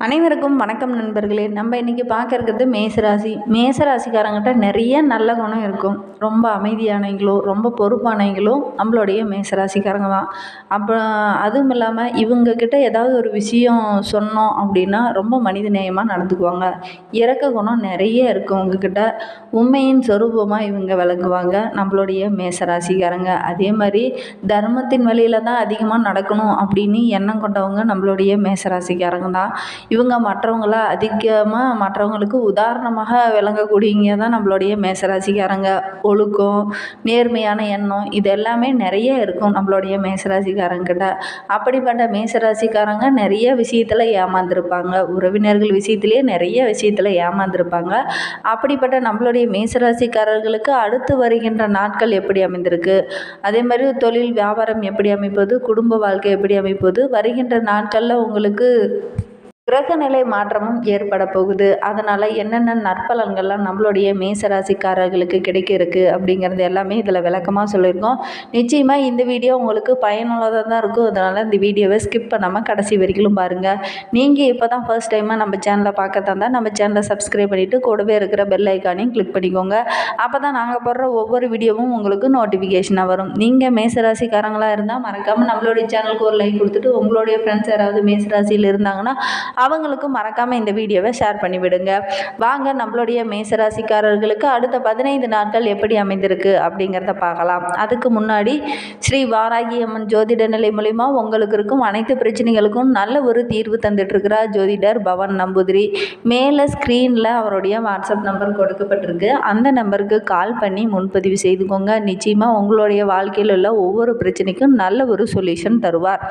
அனைவருக்கும் வணக்கம் நண்பர்களே. நம்ம இன்றைக்கி பார்க்கறது மேசராசி. மேசராசிக்காரங்கிட்ட நிறைய நல்ல குணம் இருக்கும். ரொம்ப அமைதியானவங்களும் ரொம்ப பொறுப்பானவங்களும் நம்மளுடைய மேசராசிக்காரங்க தான். அப்புறம் அதுவும் இல்லாமல் இவங்கக்கிட்ட ஏதாவது ஒரு விஷயம் சொன்னோம் அப்படின்னா ரொம்ப மனிதநேயமாக நடந்துக்குவாங்க. இறக்க குணம் நிறைய இருக்கும் உங்ககிட்ட. உண்மையின் சொரூபமாக இவங்க விளங்குவாங்க நம்மளுடைய மேசராசிக்காரங்க. அதே மாதிரி தர்மத்தின் வழியில் தான் அதிகமாக நடக்கணும் அப்படின்னு எண்ணம் கொண்டவங்க நம்மளுடைய மேசராசிக்காரங்க தான். இவங்க மற்றவங்கள அதிகமாக மற்றவங்களுக்கு உதாரணமாக விளங்கக்கூடியவங்க தான் நம்மளுடைய மேசராசிக்காரங்க. ஒழுக்கம் நேர்மையான எண்ணம் இது எல்லாமே நிறைய இருக்கும் நம்மளுடைய மேசராசிக்காரங்கிட்ட. அப்படிப்பட்ட மேசராசிக்காரங்க நிறைய விஷயத்தில் ஏமாந்துருப்பாங்க. உறவினர்கள் விஷயத்திலேயே நிறைய விஷயத்தில் ஏமாந்துருப்பாங்க. அப்படிப்பட்ட நம்மளுடைய மேசராசிக்காரர்களுக்கு அடுத்து வருகின்ற நாட்கள் எப்படி அமைந்திருக்கு? அதே மாதிரி தொழில் வியாபாரம் எப்படி அமைப்பது? குடும்ப வாழ்க்கை எப்படி அமைப்பது? வருகின்ற நாட்களில் உங்களுக்கு கிரகநிலை மாற்றமும் ஏற்பட போகுது. அதனால் என்னென்ன நற்பலன்கள்லாம் நம்மளுடைய மேசராசிக்காரர்களுக்கு கிடைக்க இருக்குது அப்படிங்கிறது எல்லாமே இதில் விளக்கமாக சொல்லியிருக்கோம். நிச்சயமாக இந்த வீடியோ உங்களுக்கு பயனுள்ளதாக தான் இருக்கும். அதனால் இந்த வீடியோவை ஸ்கிப் பண்ணாமல் கடைசி வரைக்கும் பாருங்கள் நீங்கள் இப்போ தான் ஃபர்ஸ்ட் டைமாக நம்ம சேனலை பார்க்க தந்தால் நம்ம சேனலை சப்ஸ்கிரைப் பண்ணிவிட்டு கூடவே இருக்கிற பெல் ஐக்கானையும் கிளிக் பண்ணிக்கோங்க. அப்போ தான் நாங்கள் போடுற ஒவ்வொரு வீடியோவும் உங்களுக்கு நோட்டிஃபிகேஷனாக வரும். நீங்கள் மேசராசிக்காரங்களாக இருந்தால் மறக்காமல் நம்மளுடைய சேனலுக்கு ஒரு லைக் கொடுத்துட்டு உங்களுடைய ஃப்ரெண்ட்ஸ் யாராவது மேசராசியில் இருந்தாங்கன்னா அவங்களுக்கும் மறக்காமல் இந்த வீடியோவை ஷேர் பண்ணிவிடுங்க. வாங்க நம்மளுடைய மேசராசிக்காரர்களுக்கு அடுத்த பதினைந்து நாட்கள் எப்படி அமைந்திருக்கு அப்படிங்கிறத பார்க்கலாம். அதுக்கு முன்னாடி ஸ்ரீ வாராகி அம்மன் ஜோதிட நிலை மூலிமா உங்களுக்கு இருக்கும் அனைத்து பிரச்சனைகளுக்கும் நல்ல ஒரு தீர்வு தந்துட்டுருக்கிறார் ஜோதிடர் பவன் நம்பூதிரி. மேலே ஸ்க்ரீனில் அவருடைய வாட்ஸ்அப் நம்பர் கொடுக்கப்பட்டிருக்கு. அந்த நம்பருக்கு கால் பண்ணி முன்பதிவு செய்துக்கோங்க. நிச்சயமாக உங்களுடைய வாழ்க்கையில் உள்ள ஒவ்வொரு பிரச்சனைக்கும் நல்ல ஒரு சொல்யூஷன் தருவார்.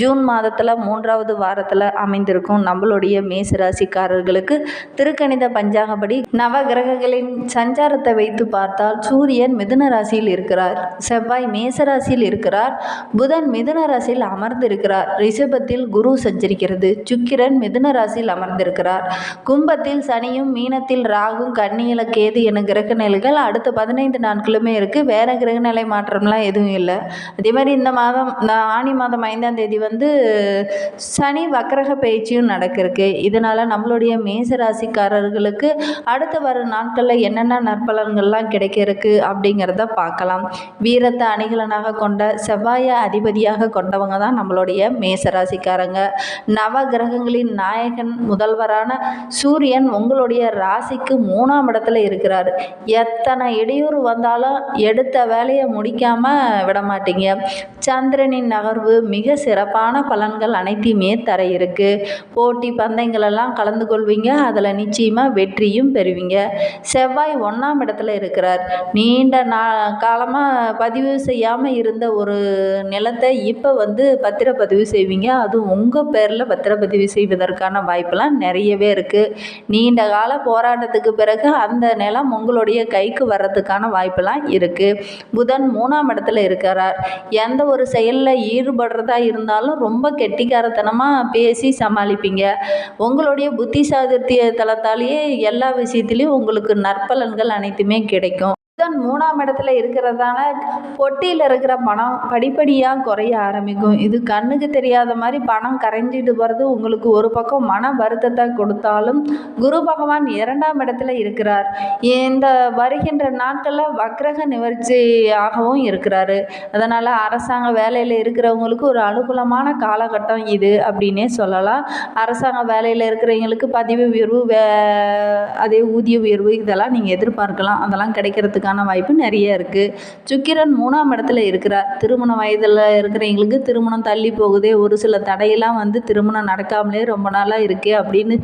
ஜூன் மாதத்தில் மூன்றாவது வாரத்தில் அமைந்திருக்கும் நம்மளுடைய மேச ராசிக்காரர்களுக்கு திருக்கணித பஞ்சாங்கப்படி நவ கிரகங்களின் சஞ்சாரத்தை வைத்து பார்த்தால் சூரியன் மிதுன ராசியில் இருக்கிறார். செவ்வாய் மேசராசியில் இருக்கிறார். புதன் மிதுன ராசியில் அமர்ந்திருக்கிறார். ரிஷபத்தில் குரு சஞ்சரிக்கிறது. சுக்கிரன் மிதுன ராசியில் அமர்ந்திருக்கிறார். கும்பத்தில் சனியும் மீனத்தில் ராகும் கன்னியில கேது என கிரக நிலைகள் அடுத்த பதினைந்து நாட்களுமே இருக்குது வேறு கிரகநிலை மாற்றம்லாம் எதுவும் இல்லை. அதே மாதிரி இந்த மாதம் ஆனி ஆணி மாதம் ஐந்தாம் தேதி வந்து சனி வக்கரக பயிற்சியும் நடக்கிறதுக்கு. இதனால் நம்மளுடைய மேச ராசிக்காரர்களுக்கு அடுத்து வர நாட்களில் என்னென்ன நற்பலன்கள்லாம் கிடைக்கிறதுக்கு அப்படிங்கிறத பார்க்கலாம். வீரத்தை அணிகலனாக கொண்ட செவ்வாயை அதிபதியாக கொண்டவங்க தான் நம்மளுடைய மேச ராசிக்காரங்க நவ கிரகங்களின் நாயகன் முதல்வரான சூரியன் உங்களுடைய ராசிக்கு மூணாம் இடத்துல இருக்கிறார். எத்தனை இடையூறு வந்தாலும் எடுத்த வேலையை முடிக்காமல் விடமாட்டீங்க. சந்திரனின் நகர்வு மிக சிறப்பான பலன்கள் அனைத்தையுமே தர இருக்கு. போட்டி பந்தயங்களெல்லாம் கலந்து கொள்வீங்க. அதில் நிச்சயமாக வெற்றியும் பெறுவீங்க. செவ்வாய் ஒன்றாம் இடத்துல இருக்கிறார். நீண்ட நா காலமாக பதிவு செய்யாமல் இருந்த ஒரு நிலத்தை இப்போ வந்து பத்திரப்பதிவு செய்வீங்க. அதுவும் உங்கள் பேரில் பத்திரப்பதிவு செய்வதற்கான வாய்ப்பெல்லாம் நிறையவே இருக்குது நீண்ட கால போராட்டத்துக்கு பிறகு அந்த நிலம் உங்களுடைய கைக்கு வர்றதுக்கான வாய்ப்பெல்லாம் இருக்குது புதன் மூணாம் இடத்துல இருக்கிறார். எந்த ஒரு செயலில் ஈடுபடுறதா இருந்தாலும் ரொம்ப கெட்டிக்காரத்தனமாக பேசி சமாளிப்பீங்க. உங்களுடைய புத்தி சாதுர்த்திய தளத்தாலேயே எல்லா விஷயத்துலேயும் உங்களுக்கு நற்பலன்கள் அனைத்துமே கிடைக்கும். புதன் மூணாம் இடத்துல இருக்கிறதால பொட்டியில் இருக்கிற பணம் படிப்படியாக குறைய ஆரம்பிக்கும். இது கண்ணுக்கு தெரியாத மாதிரி பணம் கரைஞ்சிட்டு போகிறது உங்களுக்கு ஒரு பக்கம் மன வருத்தத்தை கொடுத்தாலும் குரு பகவான் இரண்டாம் இடத்துல இருக்கிறார். இந்த வருகின்ற நாட்களில் வக்ரக நிவர்ச்சியாகவும் இருக்கிறாரு. அதனால் அரசாங்க வேலையில் இருக்கிறவங்களுக்கு ஒரு அனுகூலமான காலகட்டம் இது அப்படின்னே சொல்லலாம். அரசாங்க வேலையில் இருக்கிறவங்களுக்கு பதிவு உயர்வு வே அதே ஊதிய உயர்வு இதெல்லாம் நீங்கள் எதிர்பார்க்கலாம். அதெல்லாம் கிடைக்கிறதுக்கான வாய்ப்பு நிறைய இருக்குது சுக்கிரன் மூணாம் இடத்துல இருக்கிறார். திருமண வயதில் இருக்கிறவங்களுக்கு திருமணம் தள்ளி போகுதே ஒரு சில தடையெல்லாம் வந்து திருமணம் நடக்காமலே ரொம்ப நாளாக இருக்குது அப்படின்னு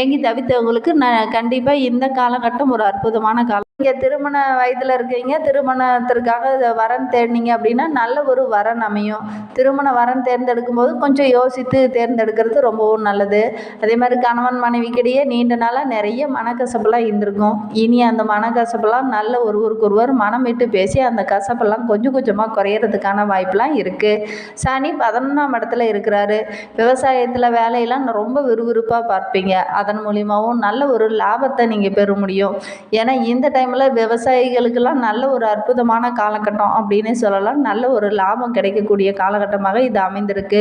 ஏங்கி தவித்தவங்களுக்கு ந கண்டிப்பாக இந்த காலகட்டம் ஒரு அற்புதமான காலம் நீங்கள் திருமண வயதில் இருக்கீங்க திருமணத்திற்காக வரன் தேடினீங்க அப்படின்னா நல்ல ஒரு வரன் அமையும். திருமண வரன் தேர்ந்தெடுக்கும் போது கொஞ்சம் யோசித்து தேர்ந்தெடுக்கிறது ரொம்பவும் நல்லது. அதே மாதிரி கணவன் மனைவிக்கிடையே நீண்ட நாளாக நிறைய மனக்கசப்பெல்லாம் இருந்திருக்கும். இனி அந்த மனக்கசப்பெல்லாம் நல்ல ஒருவருக்கொருவர் மனம் விட்டு பேசி அந்த கசப்பெல்லாம் கொஞ்சம் கொஞ்சமாக குறையிறதுக்கான வாய்ப்பெலாம் இருக்குது சனி பதினொன்றாம் இடத்துல இருக்கிறாரு. விவசாயத்தில் வேலையெல்லாம் ரொம்ப விறுவிறுப்பாக பார்ப்பீங்க. அதன் மூலியமாகவும் நல்ல ஒரு லாபத்தை நீங்கள் பெற முடியும். ஏன்னா இந்த டைம் டைமில் விவசாயிகளுக்கெல்லாம் நல்ல ஒரு அற்புதமான காலகட்டம் அப்படின்னே சொல்லலாம். நல்ல ஒரு லாபம் கிடைக்கக்கூடிய காலகட்டமாக இது அமைந்திருக்கு.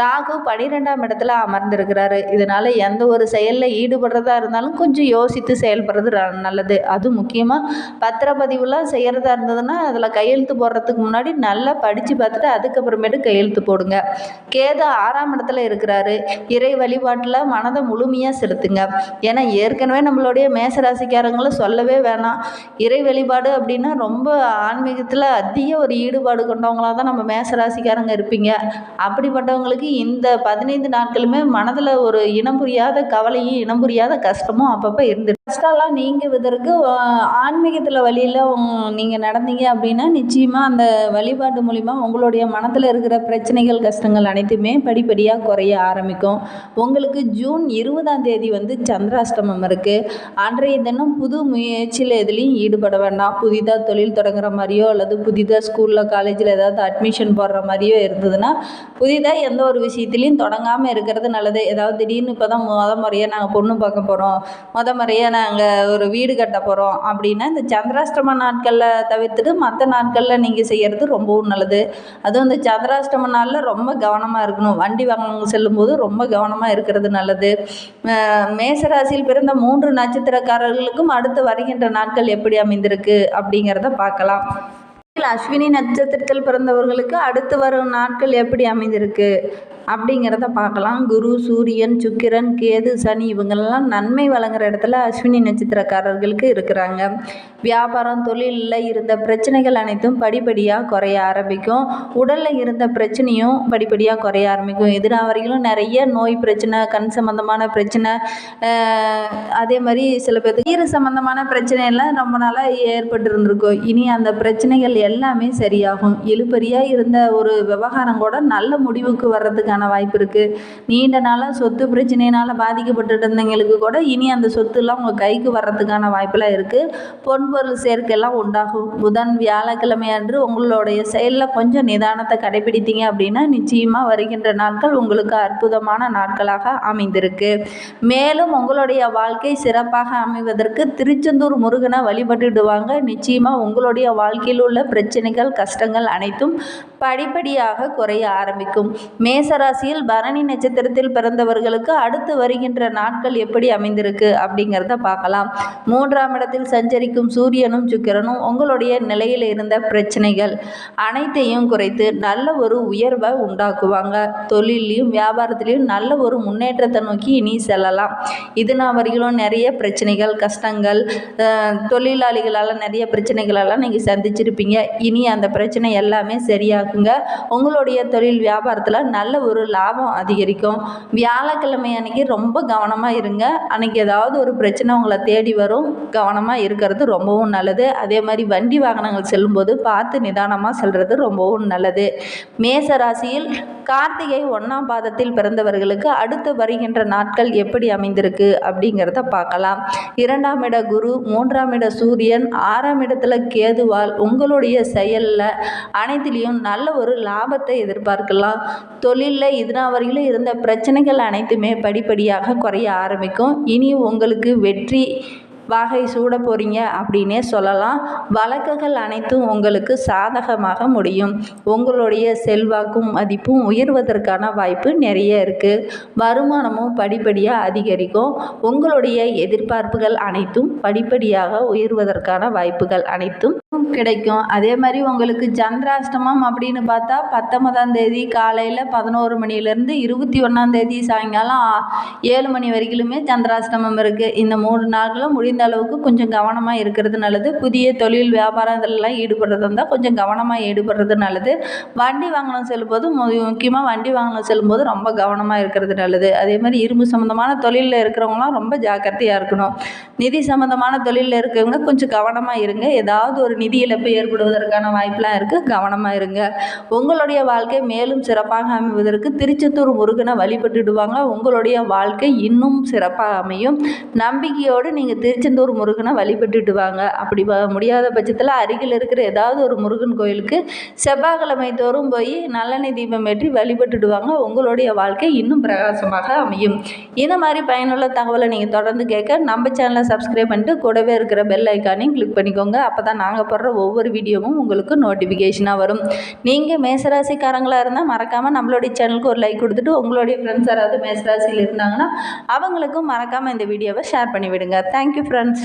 ராகு பனிரெண்டாம் இடத்துல அமர்ந்திருக்கிறாரு. இதனால் எந்த ஒரு செயலில் ஈடுபடுறதா இருந்தாலும் கொஞ்சம் யோசித்து செயல்படுறது நல்லது. அது முக்கியமாக பத்திரப்பதிவுலாம் செய்கிறதா இருந்ததுன்னா அதில் கையெழுத்து போடுறதுக்கு முன்னாடி நல்லா படித்து பார்த்துட்டு அதுக்கப்புறமேட்டு கையெழுத்து போடுங்க. கேது ஆறாம் இடத்துல இருக்கிறாரு. இறை வழிபாட்டில் மனதை முழுமையாக செலுத்துங்க. ஏன்னா ஏற்கனவே நம்மளுடைய மேசராசிக்காரங்களும் சொல்லவே வேணாம். இறை வழிபாடு அப்படின்னா ரொம்ப ஆன்மீகத்தில் அதிக ஒரு ஈடுபாடு கொண்டவங்களாக தான் நம்ம மேசராசிக்காரங்க இருப்பீங்க. அப்படிப்பட்டவங்களுக்கு இந்த பதினைந்து நாட்களுமே மனதில் ஒரு இனம் புரியாத கவலையும் இனம் புரியாத கஷ்டமும் அப்பப்போ இருந்து கஷ்டம்லாம் நீங்குவதற்கு ஆன்மீகத்தில் வழியில் நீங்கள் நடந்தீங்க அப்படின்னா நிச்சயமாக அந்த வழிபாட்டு மூலிமா உங்களுடைய மனத்தில் இருக்கிற பிரச்சனைகள் கஷ்டங்கள் அனைத்துமே படிப்படியாக குறைய ஆரம்பிக்கும். உங்களுக்கு ஜூன் இருபதாம் தேதி வந்து சந்திராஷ்டமம் இருக்குது அன்றைய தினம் புது முயற்சியில் எதுலேயும் ஈடுபட வேண்டாம். புதிதாக தொழில் தொடங்குற மாதிரியோ அல்லது புதிதாக ஸ்கூலில் காலேஜில் ஏதாவது அட்மிஷன் போடுற மாதிரியோ இருந்ததுன்னா புதிதாக எந்த ஒரு விஷயத்துலையும் தொடங்காமல் இருக்கிறது நல்லது. ஏதாவது திடீர்னு இப்போ தான் முத முறையாக நாங்கள் பொண்ணு பார்க்க போகிறோம் முத முறையாக நாங்கள் ஒரு வீடு கட்ட போகிறோம் அப்படின்னா இந்த சந்திராஷ்டம நாட்களில் தவிர்த்துட்டு மற்ற நாட்களில் நீங்கள் செய்கிறது ரொம்பவும் நல்லது. அதுவும் இந்த சந்திராஷ்டம நாளில் ரொம்ப கவனமாக இருக்கணும். வண்டி வாங்க செல்லும்போது ரொம்ப கவனமாக இருக்கிறது நல்லது. மேசராசியில் பிறந்த மூன்று நட்சத்திரக்காரர்களுக்கும் அடுத்து வருகின்ற நாட்கள் எப்படி அமைந்திருக்கு அப்படிங்கிறத பார்க்கலாம். அஸ்வினி நட்சத்திரத்தில் பிறந்தவர்களுக்கு அடுத்து வரும் நாட்கள் எப்படி அமைந்திருக்கு? அப்படிங்கிறத பார்க்கலாம். குரு சூரியன் சுக்கிரன் கேது சனி இவங்கெல்லாம் நன்மை வழங்குற இடத்துல அஸ்வினி நட்சத்திரக்காரர்களுக்கு இருக்கிறாங்க. வியாபாரம் தொழிலில் இருந்த பிரச்சனைகள் அனைத்தும் படிப்படியாக குறைய ஆரம்பிக்கும். உடலில் இருந்த பிரச்சனையும் படிப்படியாக குறைய ஆரம்பிக்கும். எதிராக வரையிலும் நிறைய நோய் பிரச்சனை கண் சம்மந்தமான பிரச்சனை அதே மாதிரி சில பேருக்கு ஈர சம்மந்தமான பிரச்சனையெல்லாம் ரொம்ப நாளாக ஏற்பட்டு இருந்திருக்கும் இனி அந்த பிரச்சனைகள் எல்லாமே சரியாகும். இழுபறியாக இருந்த ஒரு விவகாரம் கூட நல்ல முடிவுக்கு வர்றதுக்கான வாய்ப்பு இருக்குது நீண்ட நாளாக சொத்து பிரச்சனையினால் பாதிக்கப்பட்டு இருந்தவங்களுக்கு கூட இனி அந்த சொத்துலாம் உங்கள் கைக்கு வர்றதுக்கான வாய்ப்பெல்லாம் இருக்குது பொன்பொருள் சேர்க்கைலாம் உண்டாகும். புதன் வியாழக்கிழமை அன்று உங்களுடைய செயலில் கொஞ்சம் நிதானத்தை கடைபிடித்தீங்க அப்படின்னா நிச்சயமாக வருகின்ற நாட்கள் உங்களுக்கு அற்புதமான நாட்களாக அமைந்திருக்கு. மேலும் உங்களுடைய வாழ்க்கை சிறப்பாக அமைவதற்கு திருச்செந்தூர் முருகனை வழிபட்டுடுவாங்க. நிச்சயமாக உங்களுடைய வாழ்க்கையில் உள்ள பிரச்சனைகள் கஷ்டங்கள் அனைத்தும் படிப்படியாக குறைய ஆரம்பிக்கும். மேசர ராசியில் பரணி நட்சத்திரத்தில் பிறந்தவர்களுக்கு அடுத்து வருகின்ற நாட்கள் எப்படி அமைந்திருக்கு அப்படிங்கிறத பார்க்கலாம். மூன்றாம் இடத்தில் சஞ்சரிக்கும் சூரியனும் சுக்கிரனும் உங்களுடைய நிலையில் இருந்த பிரச்சனைகள் அனைத்தையும் குறைத்து நல்ல ஒரு உயர்வை உண்டாக்குவாங்க. தொழிலையும் வியாபாரத்திலையும் நல்ல ஒரு முன்னேற்றத்தை நோக்கி இனி செல்லலாம். இது நான் வரையிலும் நிறைய பிரச்சனைகள் கஷ்டங்கள் தொழிலாளிகளால் நிறைய பிரச்சனைகளெல்லாம் நீங்கள் சந்திச்சிருப்பீங்க. இனி அந்த பிரச்சனை எல்லாமே சரியாகுங்க. உங்களுடைய தொழில் வியாபாரத்தில் நல்ல ஒரு ஒரு லாபம் அதிகரிக்கும். வியாழக்கிழமை அன்னைக்கு ரொம்ப கவனமாக இருங்க. அன்னைக்கு ஏதாவது ஒரு பிரச்சனை உங்களை தேடி வரும். கவனமாக இருக்கிறது ரொம்பவும் நல்லது. அதே மாதிரி வண்டி வாகனங்கள் செல்லும்போது பார்த்து நிதானமாக செல்வது ரொம்பவும் நல்லது. மேச ராசியில் கார்த்திகை ஒன்றாம் பாதத்தில் பிறந்தவர்களுக்கு அடுத்து வருகின்ற நாட்கள் எப்படி அமைந்திருக்கு அப்படிங்கிறத பார்க்கலாம். இரண்டாம் இட குரு மூன்றாம் இட சூரியன் ஆறாம் இடத்துல கேதுவால் உங்களுடைய செயலில் அனைத்திலையும் நல்ல ஒரு லாபத்தை எதிர்பார்க்கலாம். தொழிலில் இதுனா வரையிலும் இருந்த பிரச்சனைகள் அனைத்துமே படிப்படியாக குறைய ஆரம்பிக்கும். இனி உங்களுக்கு வெற்றி வாகை சூட போகிறீங்க அப்படின்னே சொல்லலாம். வழக்குகள் அனைத்தும் உங்களுக்கு சாதகமாக முடியும். உங்களுடைய செல்வாக்கும் மதிப்பும் உயர்வதற்கான வாய்ப்பு நிறைய இருக்குது வருமானமும் படிப்படியாக அதிகரிக்கும். உங்களுடைய எதிர்பார்ப்புகள் அனைத்தும் படிப்படியாக உயர்வதற்கான வாய்ப்புகள் அனைத்தும் கிடைக்கும். அதே மாதிரி உங்களுக்கு சந்திராஷ்டமம் அப்படின்னு பார்த்தா பத்தொன்பதாம் தேதி காலையில் பதினோரு மணிலேருந்து இருபத்தி ஒன்றாம் தேதி சாயங்காலம் ஏழு மணி வரைக்கிலுமே சந்திராஷ்டமம் இருக்குது இந்த மூணு நாட்களும் முடிந்து அளவுக்கு கொஞ்சம் கவனமாக இருக்கிறது நல்லது. புதிய தொழில் வியாபாரம் இதெல்லாம் ஈடுபடுறது இருந்தால் கொஞ்சம் கவனமாக ஈடுபடுறது நல்லது. வண்டி வாங்கணும் செல்லும்போது முக்கியமாக வண்டி வாங்கணும் செல்லும்போது ரொம்ப கவனமாக இருக்கிறது நல்லது. அதே மாதிரி இரும்பு சம்மந்தமான தொழிலில் இருக்கிறவங்களாம் ரொம்ப ஜாக்கிரதையாக இருக்கணும். நிதி சம்மந்தமான தொழிலில் இருக்கவங்க கொஞ்சம் கவனமாக இருங்க. ஏதாவது ஒரு நிதி இழப்பு ஏற்படுவதற்கான வாய்ப்பெலாம் இருக்குது கவனமாக இருங்க. உங்களுடைய வாழ்க்கை மேலும் சிறப்பாக அமைவதற்கு திருச்செந்தூர் முருகனை வழிபட்டுடுவாங்க. உங்களுடைய வாழ்க்கை இன்னும் சிறப்பாக அமையும். நம்பிக்கையோடு நீங்கள் திருச்சி திருச்செந்தூர் முருகனை வழிபட்டுட்டு வாங்க அப்படி முடியாத பட்சத்தில் அருகில் இருக்கிற ஏதாவது ஒரு முருகன் கோயிலுக்கு செவ்வாய்க்கிழமை தோறும் போய் நல்லெண்ணெய் தீபம் ஏற்றி வழிபட்டுட்டு வாங்க உங்களுடைய வாழ்க்கை இன்னும் பிரகாசமாக அமையும். இந்த மாதிரி பயனுள்ள தகவலை நீங்கள் தொடர்ந்து கேட்க நம்ம சேனலை சப்ஸ்கிரைப் பண்ணிட்டு கூடவே இருக்கிற பெல் ஐக்கானையும் கிளிக் பண்ணிக்கோங்க. அப்போ தான் நாங்கள் போடுற ஒவ்வொரு வீடியோவும் உங்களுக்கு நோட்டிஃபிகேஷனாக வரும். நீங்கள் மேசராசிக்காரங்களாக இருந்தால் மறக்காமல் நம்மளுடைய சேனலுக்கு ஒரு லைக் கொடுத்துட்டு உங்களுடைய ஃப்ரெண்ட்ஸ் யாராவது மேசராசியில் இருந்தாங்கன்னா அவங்களுக்கும் மறக்காமல் இந்த வீடியோவை ஷேர் பண்ணிவிடுங்க. Thank you friends